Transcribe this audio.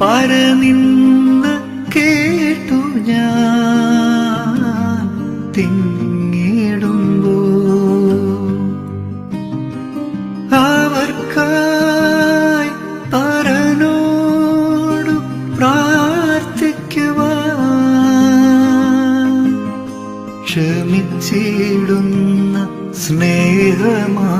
പരനിന്ന് കേട്ടു ഞാൻ തിങ്ങിടുമ്പോ. അവർക്കായി പരനോടു പ്രാർത്ഥിക്കുക ക്ഷമിച്ചിടുന്ന സ്നേഹമാ